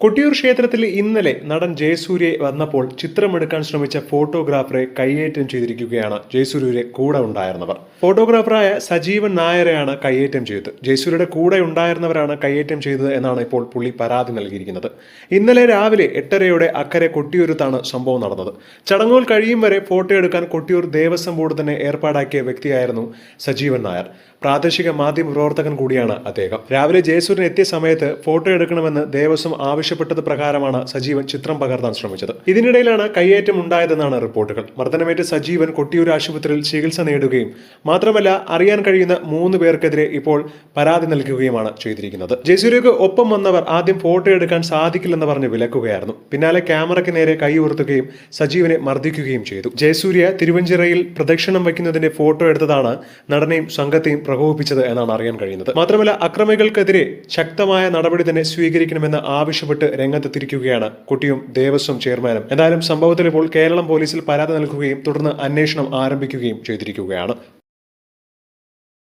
കൊട്ടിയൂർ ക്ഷേത്രത്തിൽ ഇന്നലെ നടൻ ജയസൂര്യ വന്നപ്പോൾ ചിത്രമെടുക്കാൻ ശ്രമിച്ച ഫോട്ടോഗ്രാഫറെ കയ്യേറ്റം ചെയ്തിരിക്കുകയാണ് ജയസൂര്യയുടെ കൂടെ ഉണ്ടായിരുന്നവർ. ഫോട്ടോഗ്രാഫറായ സജീവൻ നായരെയാണ് കയ്യേറ്റം ചെയ്തത്. ജയസൂര്യയുടെ കൂടെ ഉണ്ടായിരുന്നവരാണ് കയ്യേറ്റം ചെയ്തത് എന്നാണ് ഇപ്പോൾ പുള്ളി പരാതി നൽകിയിരിക്കുന്നത്. ഇന്നലെ രാവിലെ എട്ടരയോടെ അക്കരെ കൊട്ടിയൂരത്താണ് സംഭവം നടന്നത്. ചടങ്ങുകൾ കഴിയും വരെ ഫോട്ടോ എടുക്കാൻ കൊട്ടിയൂർ ദേവസ്വം ബോർഡ് തന്നെ ഏർപ്പാടാക്കിയ വ്യക്തിയായിരുന്നു സജീവൻ നായർ. പ്രാദേശിക മാധ്യമ പ്രവർത്തകൻ കൂടിയാണ് അദ്ദേഹം. രാവിലെ ജയസൂര്യൻ എത്തിയ സമയത്ത് ഫോട്ടോ എടുക്കണമെന്ന് ദേവസ്വം ആവശ്യപ്പെട്ടത് പ്രകാരമാണ് സജീവൻ ചിത്രം പകർത്താൻ ശ്രമിച്ചത്. ഇതിനിടയിലാണ് കയ്യേറ്റം ഉണ്ടായതെന്നാണ് റിപ്പോർട്ടുകൾ. മർദ്ദനമേറ്റ് സജീവൻ കൊട്ടിയൂർ ആശുപത്രിയിൽ ചികിത്സ നേടുകയും മാത്രമല്ല അറിയാൻ കഴിയുന്ന മൂന്ന് പേർക്കെതിരെ ഇപ്പോൾ പരാതി നൽകുകയുമാണ് ചെയ്തിരിക്കുന്നത്. ജയസൂര്യക്ക് ഒപ്പം വന്നവർ ആദ്യം ഫോട്ടോ എടുക്കാൻ സാധിക്കില്ലെന്ന് പറഞ്ഞ് വിലക്കുകയായിരുന്നു. പിന്നാലെ ക്യാമറയ്ക്ക് നേരെ കൈ ഉയർത്തുകയും സജീവനെ മർദ്ദിക്കുകയും ചെയ്തു. ജയസൂര്യ തിരുവഞ്ചിറയിൽ പ്രദക്ഷിണം വയ്ക്കുന്നതിന്റെ ഫോട്ടോ എടുത്തതാണ് നടനെയും സംഘത്തെയും പ്രകോപിപ്പിച്ചത് എന്നാണ് അറിയാൻ കഴിയുന്നത്. മാത്രമല്ല അക്രമികൾക്കെതിരെ ശക്തമായ നടപടി തന്നെ സ്വീകരിക്കണമെന്ന് ആവശ്യപ്പെട്ട് രംഗത്തെത്തിരിക്കുകയാണ് കുട്ടിയും ദേവസ്വം ചെയർമാനും. എന്തായാലും സംഭവത്തിൽ ഇപ്പോൾ കേരളം പോലീസിൽ പരാതി നൽകുകയും തുടർന്ന് അന്വേഷണം ആരംഭിക്കുകയും ചെയ്തിരിക്കുകയാണ്.